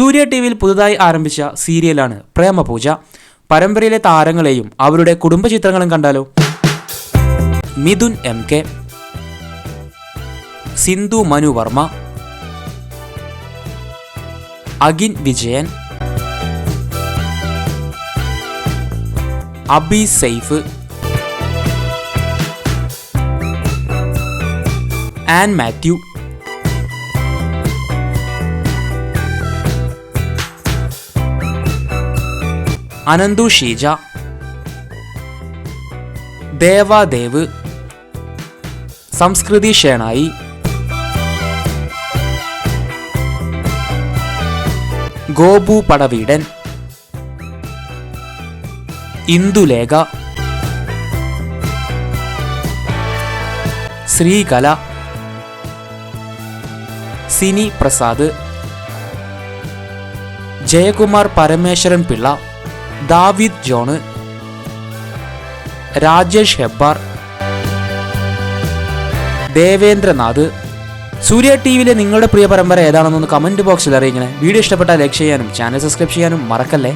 സൂര്യ T വിയിൽ പുതുതായി ആരംഭിച്ച സീരിയലാണ് പ്രേമപൂജ. പരമ്പരയിലെ താരങ്ങളെയും അവരുടെ കുടുംബ ചിത്രങ്ങളും കണ്ടാലോ? Mithun M K Sindhu Manu Varma Agin Vijayan Abi Saif Ann Mathew Ananthu Sheeja. Devadev. Samskruthi Shenoy. Gopu Padaveedan. Indulekha Sreekala. Sini Prasad. Jayakumar Parameswaran Pillai. David John Rajesh Hebbar Devendranath. Surya T വിയിലെ നിങ്ങളുടെ പ്രിയ പരമ്പര ഏതാണെന്നൊന്ന് comment ബോക്സിൽ അറിയിക്കണേ. Video ഇഷ്ടപ്പെട്ടാൽ like ചെയ്യാനും channel subscribe ചെയ്യാനും മറക്കല്ലേ?